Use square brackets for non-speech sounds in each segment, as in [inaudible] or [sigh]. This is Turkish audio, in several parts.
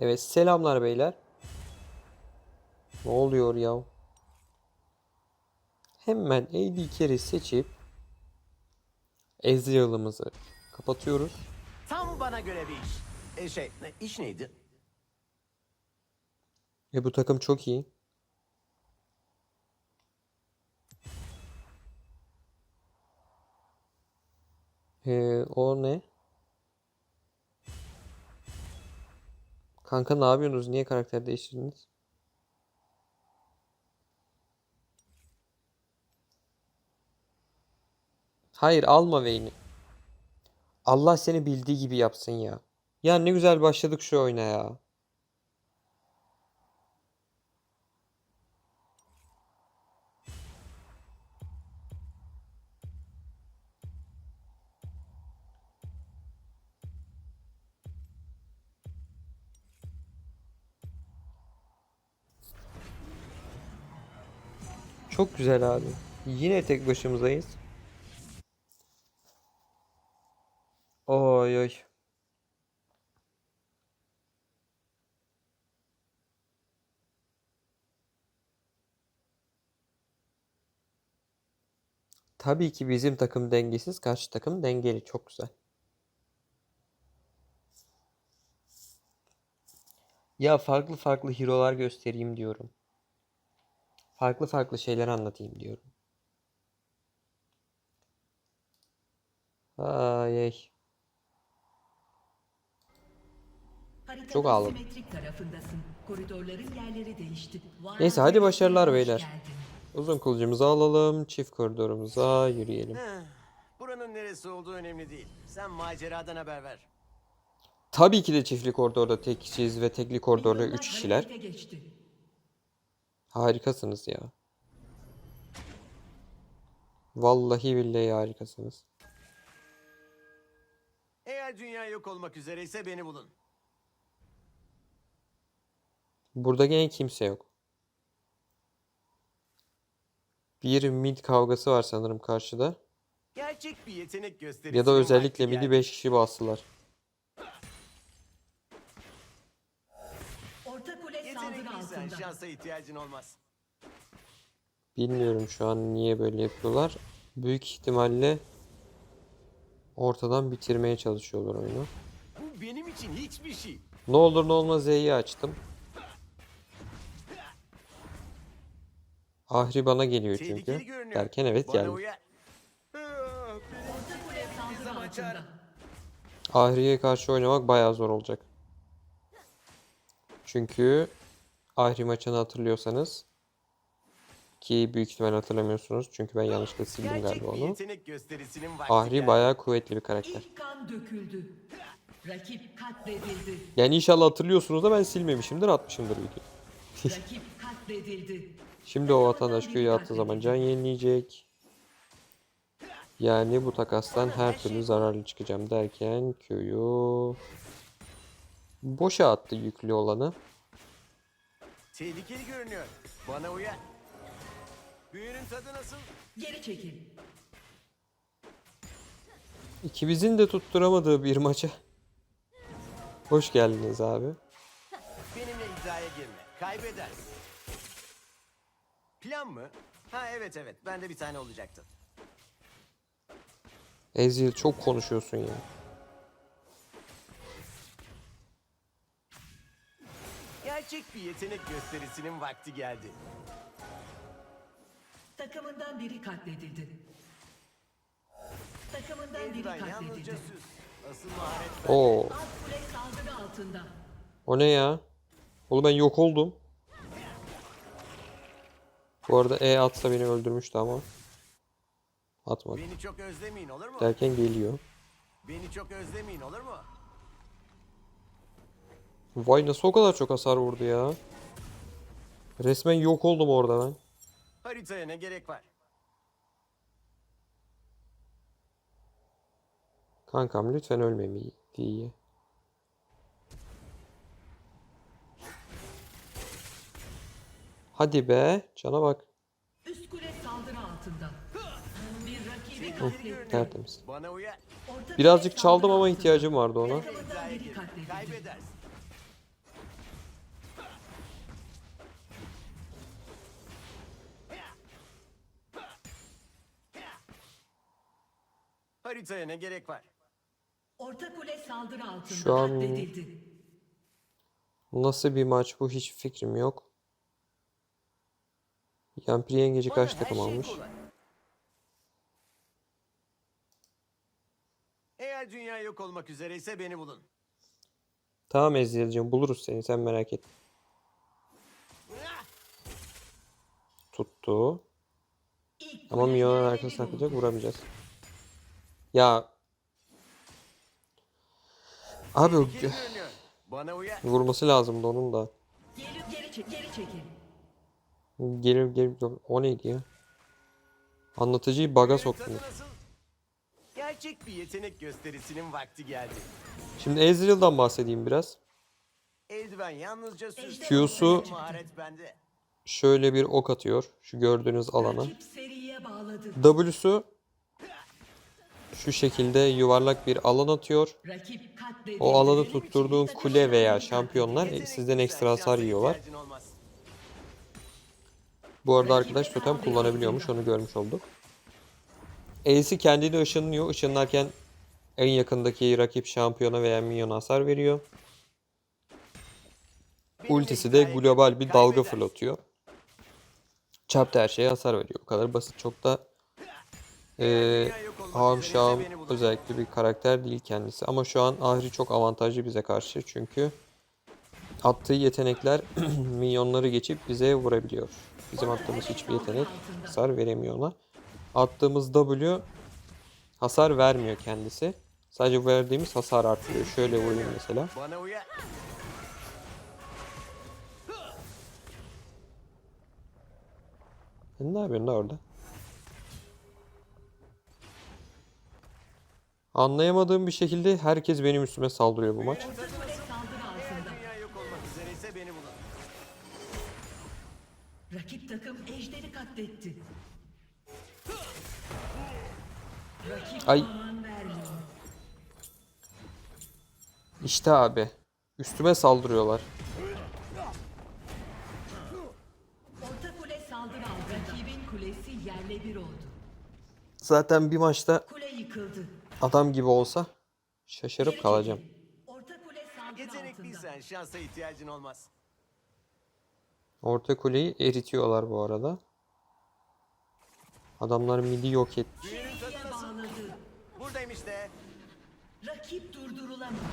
Evet selamlar beyler. Ne oluyor ya? Hemen AD carry seçip Ezreal'ımızı kapatıyoruz. Tam bana göre bir iş. E şey, ne, iş neydi? Ve bu takım çok iyi. Ee, o ne? Kanka ne yapıyorsunuz? Niye karakter değiştirdiniz? Hayır alma Vayne'i. Allah seni bildiği gibi yapsın ya. Ya ne güzel başladık şu oyuna ya. Çok güzel abi. Yine tek başımızdayız. Oy oy. Tabii ki bizim takım dengesiz, karşı takım dengeli. Çok güzel. Ya farklı farklı hero'lar göstereyim diyorum. Farklı farklı şeyler anlatayım diyorum. Ay ay. Haritanın Çok ağladım. simetrik tarafındasın. Koridorların yerleri değişti. Vay Neyse, hadi başarılar beyler. Uzun kılıcımızı alalım. Çift koridorumuza yürüyelim. Heh, buranın neresi olduğu önemli değil. Sen maceradan haber ver. Tabii ki de çiftlik koridorda tek kişiyiz ve tekli koridorda Milyonlar 3 kişiler. harekete geçti. Harikasınız ya. Vallahi billahi harikasınız. Eğer dünya yok olmak üzereyse beni bulun. Burada gene kimse yok. Bir mid kavgası var sanırım karşıda. Gerçek bir yetenek gösterisi. Ya da özellikle midi 5 kişi bastılar. Orta kule saldırı Yetenekliysen altında. Şansa ihtiyacın olmaz. Bilmiyorum şu an niye böyle yapıyorlar. Büyük ihtimalle ortadan bitirmeye çalışıyorlar oyunu. Bu benim için hiçbir şey. Ne olur ne olmaz Z'yi açtım. Ahri bana geliyor çünkü. Derken evet geldi. Ah. Ahri'ye karşı oynamak bayağı zor olacak. Çünkü Ahri maçını hatırlıyorsanız ki büyük ihtimal hatırlamıyorsunuz çünkü ben yanlışlıkla sildim Gerçek galiba onu. Ahri bayağı kuvvetli bir karakter. Yani inşallah hatırlıyorsunuz da ben silmemişimdir atmışımdır video. Şimdi o vatandaş köyü attığı zaman can yenileyecek. Yani bu takastan her türlü zararlı çıkacağım derken köyü boşa attı yüklü olanı. Tehlikeli görünüyor. Bana uyar. Büyünün tadı nasıl? Geri çekil. İkimizin de tutturamadığı bir maça. Hoş geldiniz abi. Benimle iddiaya girme. Kaybedersin. Plan mı? Ha evet evet. Bende bir tane olacaktı. Ezreal çok konuşuyorsun ya. Gerçek bir yetenek gösterisinin vakti geldi. Takımından biri katledildi. Takımından biri Eldiven yalnızca katledildi. süs. Asıl maharet Oo, Alt kule saldırı altında. o ne ya? Oğlum ben yok oldum. Bu arada E atsa beni öldürmüştü ama. Atmadı. Beni çok özlemeyin olur mu? Derken geliyor. Beni çok özlemeyin olur mu? Vay nasıl o kadar çok hasar vurdu ya. Resmen yok oldum orada ben. Haritaya ne gerek var? Kankam lütfen ölmemeyi diye. Hadi be cana bak. Üst kule saldırı altında. Bir rakibi görünüyor. Tertemiz. Bana uyar. Orta Birazcık çaldım ama ihtiyacım vardı ona. Kaybedersin. Haritaya ne gerek var? Orta kule saldırı altında Şu an- katledildi. Nasıl bir maç bu hiç fikrim yok. Yampiri yengeci kaç Bana takım her şey almış? kolay. Eğer dünya yok olmak üzereyse beni bulun. Tamam Ezreal'cığım buluruz seni sen merak etme. Tuttu. İlk Ama kule Minyon'un yerle arkasına takılacak vuramayacağız. Ya Abi o Geri vurması lazımdı onun da. Geri, geri, çek, geri çekil. Gelir gelir o neydi ya? Anlatıcıyı baga nasıl? Gerçek bir yetenek gösterisinin vakti geldi. Şimdi Ezreal'dan bahsedeyim biraz. Eldiven yalnızca. Q'su-. Şöyle bir ok atıyor. Şu gördüğünüz alana. W'su şu şekilde yuvarlak bir alan atıyor. O alanı tutturduğun kule veya şampiyonlar e, sizden ekstra hasar yiyorlar. Bu arada arkadaş totem kullanabiliyormuş onu görmüş olduk. E'si kendini ışınlıyor. Işınlarken en yakındaki rakip şampiyona veya minyona hasar veriyor. Ultisi de global bir dalga fırlatıyor. Çarptı her şeye hasar veriyor. O kadar basit. Çok da bulun. özellikle bir karakter değil kendisi. Ama şu an Ahri çok avantajlı bize karşı. Çünkü attığı yetenekler [clears throat] minyonları geçip bize vurabiliyor. Bizim attığımız hiçbir yetenek hasar veremiyor ona. Attığımız W hasar vermiyor kendisi. Sadece verdiğimiz hasar artırıyor. Şöyle vurayım mesela. Ne yapıyorsun da orada? Anlayamadığım bir şekilde herkes benim üstüme saldırıyor bu maç. Rakip takım ejderi katletti. Rakip Ay. İşte abi. Üstüme saldırıyorlar. Orta kule saldırı altında. Rakibin kulesi yerle bir oldu. Zaten bir maçta Kule yıkıldı. Adam gibi olsa şaşırıp kalacağım. Orta kule saldırı altında. Yetenekliysen şansa ihtiyacın olmaz. Orta kuleyi eritiyorlar bu arada. Adamlar midi yok bağladı. Buradayım işte. Rakip durdurulamıyor.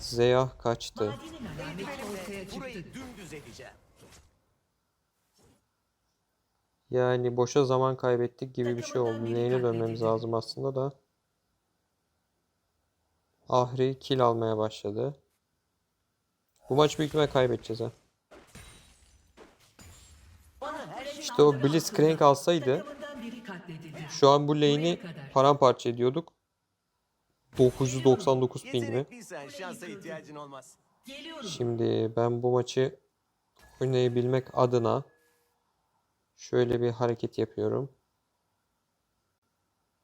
Zeyah kaçtı. Alameti ortaya burayı dümdüz edeceğim. Yani boşa zaman kaybettik gibi bir şey oldu. Neyine dönmemiz lazım aslında da. Ahri kill almaya başladı. Bu maç büyük ihtimal kaybedeceğiz ha. İşte o Blitzcrank alsaydı şu an bu lane'i paramparça ediyorduk. 999 ping mi? Şimdi ben bu maçı oynayabilmek adına şöyle bir hareket yapıyorum.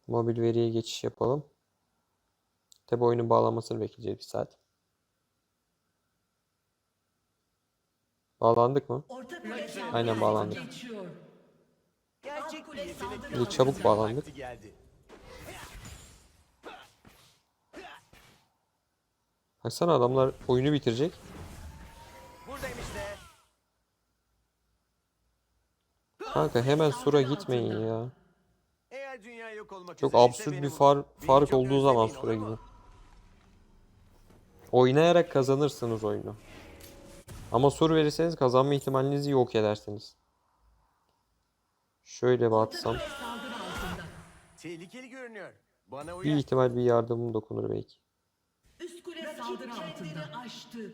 Mobil veriye geçiş yapalım. Tabi oyunun bağlanmasını bekleyeceğiz bir saat. Bağlandık mı? Aynen altına bağlandı. Geçiyor. Gerçek bir kule yetenek saldırı gösterisi çabuk bağlandık. Baksana adamlar oyunu bitirecek. Kanka hemen sura gitmeyin ya. Eğer dünya yok olmak Çok absürt bir far, fark olduğu zaman sura gibi. Oynayarak kazanırsınız oyunu. Ama soru verirseniz kazanma ihtimalinizi yok edersiniz. Şöyle bir atsam. Tehlikeli görünüyor. Bana Bir uyar. ihtimal bir yardımım dokunur belki. Üst kule saldırı altında. aştı.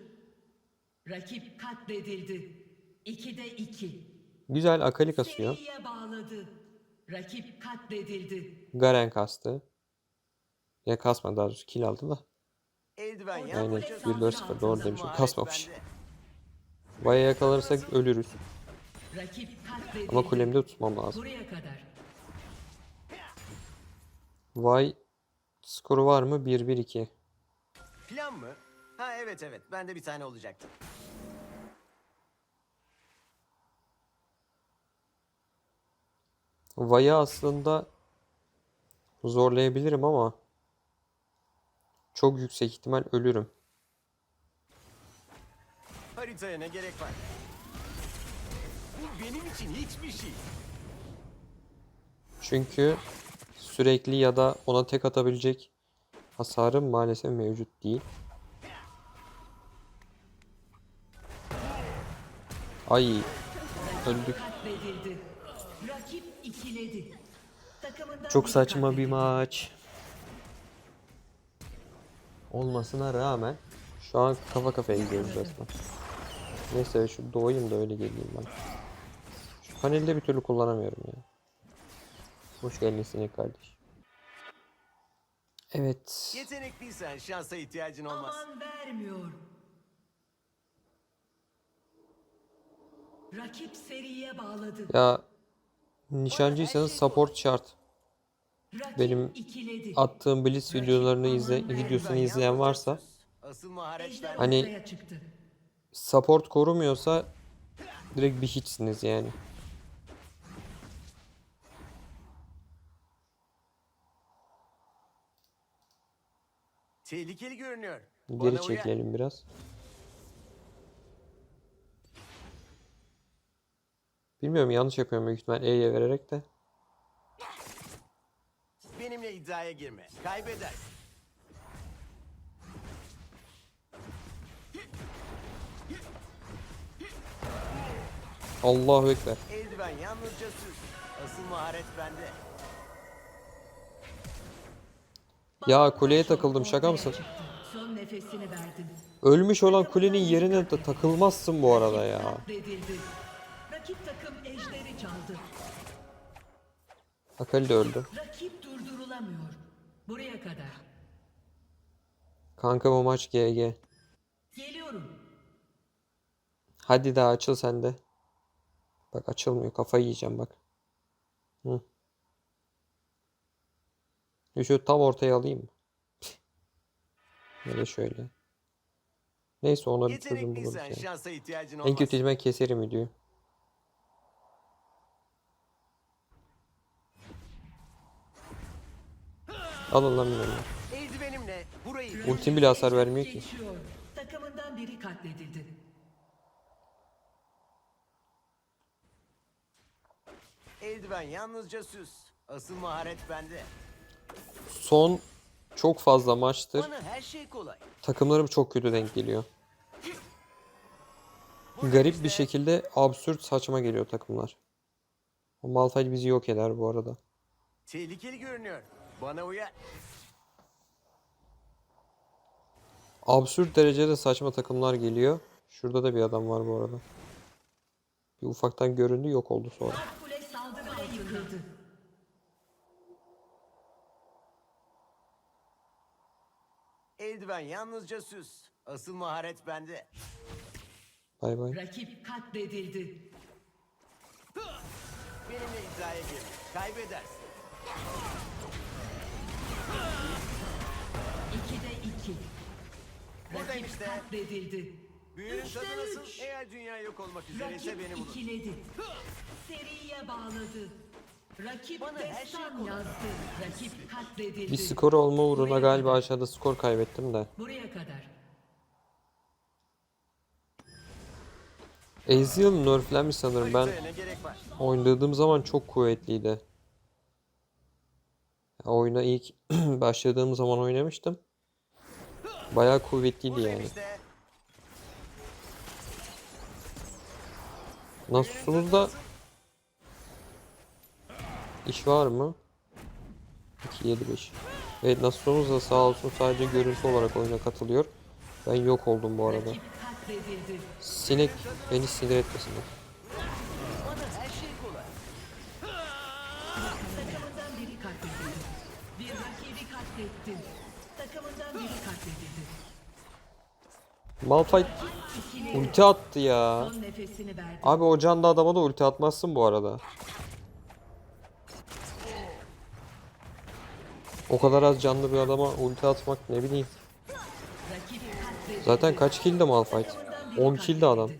Rakip katledildi. 2'de 2. Güzel Akali kasıyor. Seriye bağladı. Rakip katledildi. Garen kastı. Ya kasmadı daha doğrusu kill aldı da. Eldiven Aynen, yalnızca 1-4-0 doğru demişim. Kasmamış. Vaya yakalanırsak ölürüz. Ama kulemde tutmam lazım. Buraya kadar. Vay skoru var mı? 1-1-2. Plan mı? Ha evet evet. Bende bir tane olacaktı. Vay'a aslında zorlayabilirim ama çok yüksek ihtimal ölürüm. Haritaya ne gerek var? Bu benim için hiçbir şey. Çünkü sürekli ya da ona tek atabilecek hasarım maalesef mevcut değil. Ay öldük. Çok saçma bir maç. Olmasına rağmen şu an kafa kafaya gidiyoruz resmen. Neyse şu doğayım da öyle geleyim ben. Şu panelde bir türlü kullanamıyorum ya. Hoş geldin sinek kardeş. Evet. Yetenekliysen şansa ihtiyacın olmaz. Aman vermiyor. Rakip seriye bağladı. Ya nişancıysanız support şart. Benim. Attığım Blitz videolarını izle, videosunu izleyen varsa. Hani- ortaya çıktı. support korumuyorsa direkt bir hiçsiniz yani. Tehlikeli görünüyor. Geri çekilelim biraz. Bilmiyorum yanlış yapıyorum büyük ihtimal E'ye vererek de. Benimle iddiaya girme. Kaybedersin. Allahu Ekber. Eldiven yalnızca süs. Asıl maharet bende. Ya kuleye takıldım şaka mısın? Son nefesini verdim. Ölmüş olan kulenin yerine de takılmazsın bu arada ya. Rakip takım ejderi çaldı. Akali de öldü. Rakip. Buraya kadar. Kanka bu maç GG. Geliyorum. Hadi daha açıl sen de. Bak açılmıyor. Kafayı yiyeceğim bak. Hı. Şu tam ortaya alayım mı? Ya da şöyle. Neyse ona bir çözüm buluruz yani. şansa ihtiyacın En kötü ihtimal keserim videoyu. Alın lan ne. Eldivenimle burayı Ultim bile hasar vermiyor ki. Geçiyor. Takımından biri katledildi. Eldiven yalnızca süs. Asıl maharet bende. Son çok fazla maçtır. Bana her şey kolay. Takımlarım çok kötü denk geliyor. Burada Garip bir şekilde absürt saçma geliyor takımlar. O Malphite bizi yok eder bu arada. Tehlikeli görünüyor. Bana uyar. Absürt derecede saçma takımlar geliyor. Şurada da bir adam var bu arada. Bir ufaktan göründü yok oldu sonra. Eldiven yalnızca süs. Asıl maharet bende. Bay bay. Rakip katledildi. Benimle iddiaya girme. Kaybedersin. İkide iki. Buradayım Rakip işte. katledildi. Büyünün Üçte tadı nasıl? üç. Eğer dünya yok olmak üzereyse Rakip beni bulun. ikiledi. Seriye bağladı. Rakip Bana her şey destan kolay. yazdı. Rakip katledildi. Bir skor olma uğruna galiba aşağıda skor kaybettim de. Buraya kadar. Ezreal nerflenmiş sanırım. Ben Haritaya ne gerek var? oynadığım zaman çok kuvvetliydi. Oyuna ilk [clears throat] başladığım zaman oynamıştım. Bayağı kuvvetliydi yani. işte. Nasus'unuzda iş var mı? 2 7 5. Evet Nasus'unuz da sağ olsun sadece görüntü olarak oyuna katılıyor. Ben yok oldum bu arada. Sinek beni sinir etmesinler. Malphite ulti attı ya. Abi o canda adama da ulti atmazsın bu arada. O kadar az canlı bir adama ulti atmak ne bileyim. Zaten kaç kill Malphite? Takımından biri 10 kill adam.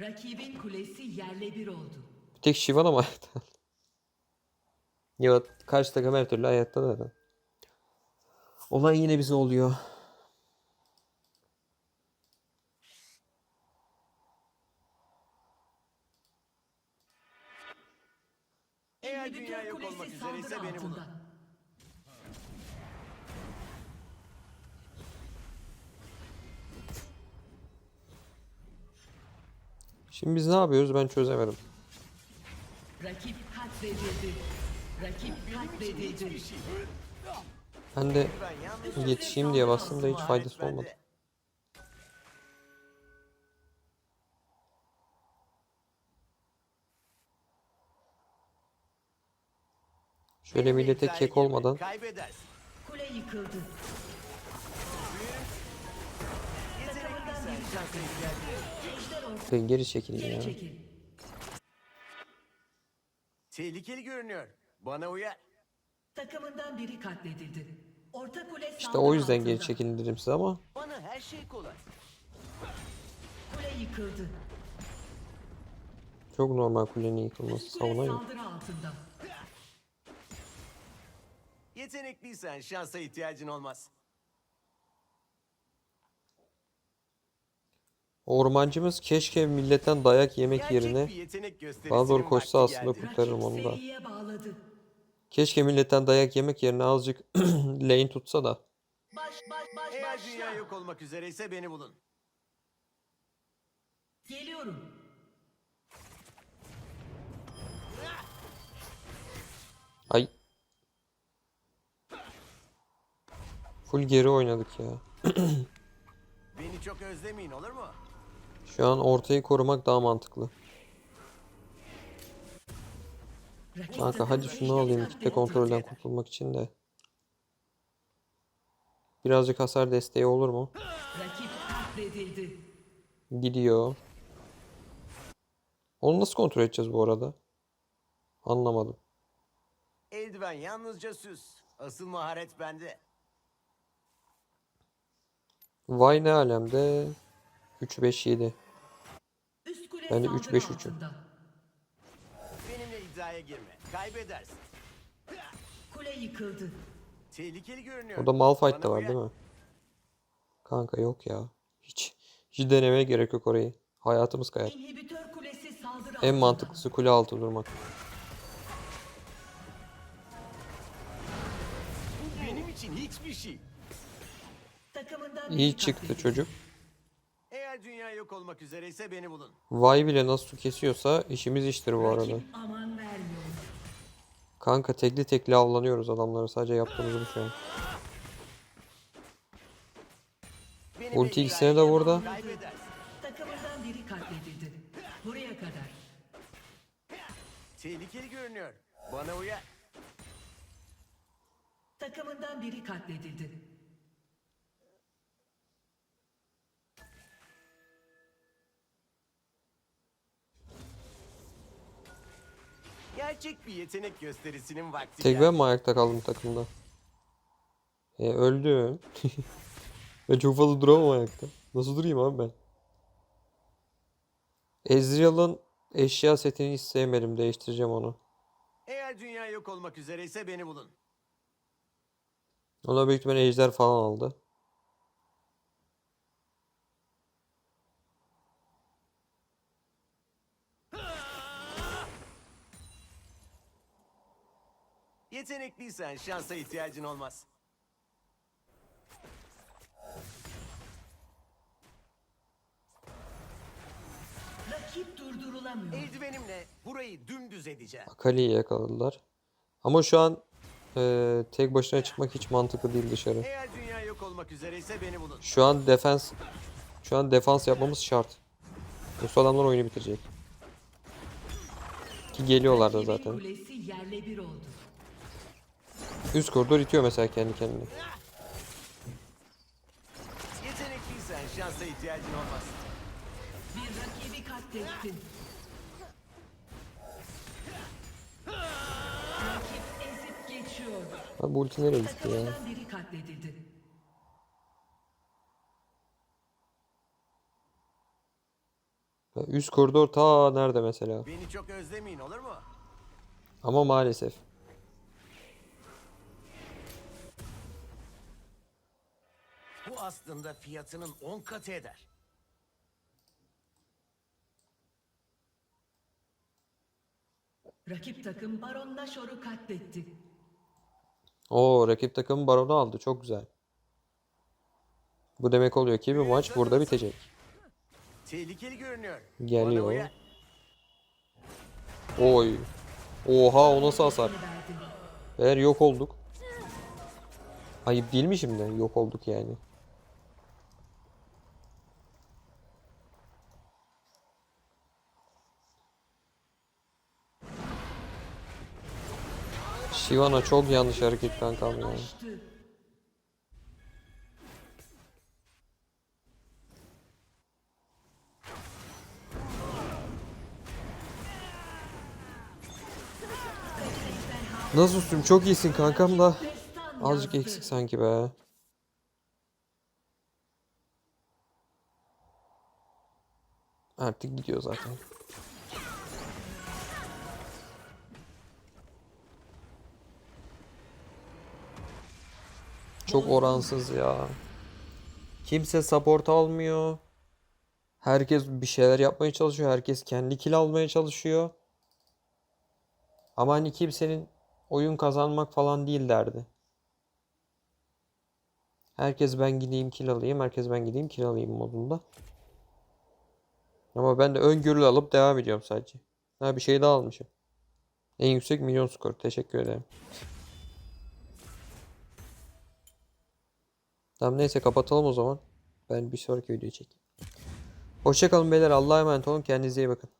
Rakibin kulesi yerle bir oldu. Bir tek Shyvana mı hayatta? [laughs] Ya karşı takım her türlü hayatta zaten. Olay yine bize oluyor. Şimdi biz ne yapıyoruz ben çözemedim. Rakip katledildi. Rakip katledildi. Ben de yetişeyim diye bastım da hiç faydası olmadı. Şöyle millete kek olmadan. Kule yıkıldı. Ben geri çekilin Geri ya. Tehlikeli görünüyor. Bana uyar. Takımından biri katledildi. Orta kule İşte o yüzden altında. geri çekilin dedim size ama Bana her şey kolay. Kule yıkıldı. çok normal kulenin yıkılması savunan yok. Yetenekliysen şansa ihtiyacın olmaz. Ormancımız keşke milletten dayak yemek Gerçek yerine bir yetenek gösterisinin daha doğru vakti koşsa aslında geldi. kurtarırım onu da. seriye bağladı. Keşke milletten dayak yemek yerine azıcık [clears throat] lane tutsa da. Baş baş baş Eğer başla. dünya yok olmak üzereyse beni bulun. Geliyorum. Ay. Full geri oynadık ya. [clears throat] Beni çok özlemeyin olur mu? Şu an ortayı korumak daha mantıklı. Kanka hadi şunu alayım kitle kontrolden kurtulmak için de. Birazcık hasar desteği olur mu? Gidiyor. Onu nasıl kontrol edeceğiz bu arada? Anlamadım. Eldiven yalnızca süs. Asıl maharet bende. Vay ne alemde. 3-5-7. Ben de saldırı 3-5-3'üm. altında. Benimle iddiaya girme. Kaybedersin. Kule yıkıldı. Tehlikeli görünüyor. Orada Malphite de var değil mi? Kanka yok ya. Hiç hiç denemeye gerek yok orayı. Hayatımız kayar. İnhibitör kulesi saldırı En altında. mantıklısı kule altı durmak. Bu benim için hiçbir şey. Takımından biri İyi çıktı katledildi. çocuk. Eğer dünya yok olmak üzereyse beni bulun. Vay bile nasıl su kesiyorsa işimiz iştir bu arada. Aman vermiyor. Kanka tekli tekli avlanıyoruz adamları. Sadece yaptığımız bu şu an. Benimle Ulti ikisine de girme, vurdu. Kaybedersin. Takımından biri katledildi. Buraya kadar. Tehlikeli görünüyor. Bana uyar. Takımından biri katledildi. Gerçek bir yetenek gösterisinin vakti Tek ben mi ayakta kaldım takımda? E öldüm. ben [laughs] çok fazla duramam ayakta. Nasıl durayım abi ben? Ezreal'ın eşya setini hiç sevmedim. Değiştireceğim onu. Eğer dünya yok olmak üzereyse beni bulun. Ona büyük ihtimalle ejder falan aldı. Yetenekliysen şansa ihtiyacın olmaz. Rakip durdurulamıyor. Eldivenimle burayı dümdüz edeceğim. Akali'yi yakaladılar. Ama şu an e, tek başına çıkmak hiç mantıklı değil dışarı. Eğer dünya yok olmak üzereyse beni bulun. Şu an defans şu an defans yapmamız şart. Yoksa adamlar oyunu bitirecek. Ki geliyorlar da zaten. kulesi yerle bir oldu. Üst koridor itiyor mesela kendi kendine. Yetenekliysen şansa ihtiyacın olmaz. Bir rakibi katlettin. Rakip ezip geçiyor. Abi bu ulti nereye gitti ya? Takımından biri katledildi. Ya Üst koridor ta nerede mesela? Beni çok özlemeyin olur mu? Ama maalesef. Aslında fiyatının 10 katı eder. Rakip takım Baron Nashor'u katletti. Oo rakip takım baronu aldı. Çok güzel. Bu demek oluyor ki bu maç burada bitecek. Tehlikeli görünüyor. Geliyor. Oy. Oha o nasıl hasar? Eğer yok olduk. Ayıp değil mi şimdi? Yok olduk yani. Shyvana çok yanlış hareket kankam ya. Açtı. Nasılsın? Çok iyisin kankam da. Azıcık eksik sanki be. Artık gidiyor zaten. Çok oransız ya. Kimse support almıyor. Herkes bir şeyler yapmaya çalışıyor. Herkes kendi kill almaya çalışıyor. Ama hani kimsenin oyun kazanmak falan değil derdi. Herkes ben gideyim kill alayım, herkes ben gideyim kill alayım modunda. Ama ben de öngörülü alıp devam ediyorum sadece. Ha bir şey daha almışım. En yüksek milyon skor. Teşekkür ederim. Tamam neyse kapatalım o zaman. Ben bir sonraki videoyu çekeyim. Hoşçakalın beyler. Allah'a emanet olun. Kendinize iyi bakın.